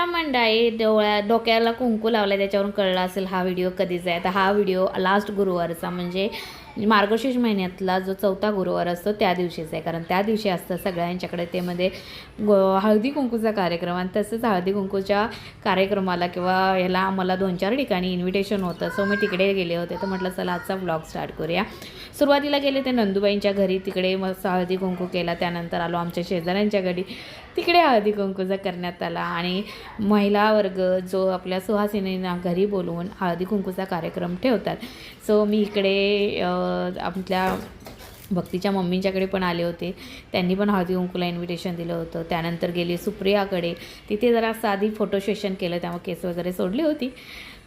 राम मंडळी डोळ्या डोक्याला कुंकू लावला त्याच्यावरून कळलं असेल हा व्हिडिओ कधीचा आहे. तर हा व्हिडिओ लास्ट गुरुवारचा म्हणजे म्हणजे मार्गशीर्ष महिन्यातला जो चौथा गुरुवार असतो त्या दिवशीचा आहे. कारण त्या दिवशी असतं सगळ्यांच्याकडे ते मध्ये हळदी कुंकूचा कार्यक्रम आणि तसंच हळदी कुंकूच्या कार्यक्रमाला किंवा ह्याला मला दोन चार ठिकाणी इन्व्हिटेशन होतं. सो मी तिकडे गेले होते. तर म्हटलं चला आजचा ब्लॉग स्टार्ट करूया. सुरुवातीला गेले ते नंदुबाईंच्या घरी. तिकडे मस्त हळदी कुंकू केला. त्यानंतर आलो आमच्या शेजाऱ्यांच्या घरी. तिकडे हळदी कुंकूचा करण्यात आला आणि महिला वर्ग जो आपल्या सुहासिनींना घरी बोलवून हळदी कुंकूचा कार्यक्रम ठेवतात. सो मी इकडे आपल्या भक्तीच्या मम्मींच्याकडे पण आले होते. त्यांनी पण हळदी कुंकूला इन्व्हिटेशन दिलं होतं. त्यानंतर गेले सुप्रियाकडे. तिथे जरा आधी फोटो सेशन केलं. त्यामुळे केस वगैरे सोडली होती.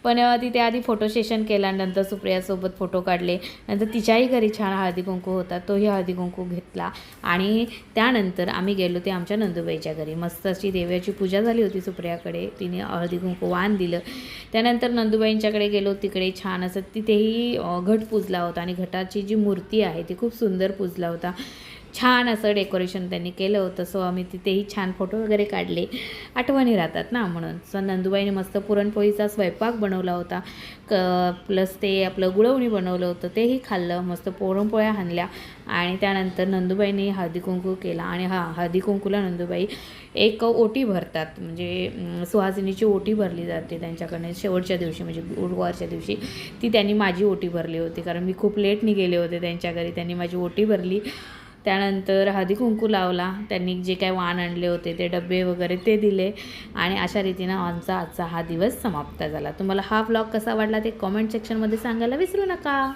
पण तिथे आधी फोटो सेशन केल्यानंतर सुप्रियासोबत फोटो काढले. नंतर तिच्याही घरी छान हळदी कुंकू होता. तोही हळदी कुंकू घेतला. आणि त्यानंतर आम्ही गेलो ते आमच्या नंदुबाईच्या घरी. मस्त अशी देवाची पूजा झाली होती सुप्रियाकडे. तिने हळदी कुंकू वाण दिलं. त्यानंतर नंदुबाईंच्याकडे गेलो तिकडे छान असं तिथेही घट पूजला होता आणि घटाची जी मूर्ती आहे ती खूप सुंदर पूजला होता. छान असं डेकोरेशन त्यांनी केलं होतं. सो आम्ही तिथेही छान फोटो वगैरे काढले. आठवणी राहतात ना म्हणून. सो नंदुबाईने मस्त पुरणपोळीचा स्वयंपाक बनवला होता. क प्लस ते आपलं गुळवणी बनवलं होतं. तेही खाल्लं. मस्त पुरणपोळ्या हाणल्या आणि त्यानंतर नंदुबाईने हळदी कुंकू केला. आणि हा हळदी कुंकूला नंदुबाई एक ओटी भरतात. म्हणजे सुहासिनीची ओटी भरली जाते त्यांच्याकडनं. शेवटच्या दिवशी म्हणजे गुरुवारच्या दिवशी ती त्यांनी माझी ओटी भरली होती. कारण मी खूप लेटनी गेले होते त्यांच्या घरी. त्यांनी माझी ओटी भरली. त्यानंतर हळदी कुंकू लावला. त्यांनी जे काय वाण आणले होते ते डबे वगैरे ते दिले. आणि अशा रीतीनं आमचा आजचा हा दिवस समाप्त झाला. तुम्हाला हा व्लॉग कसा वाटला ते कॉमेंट सेक्शनमध्ये सांगायला विसरू नका.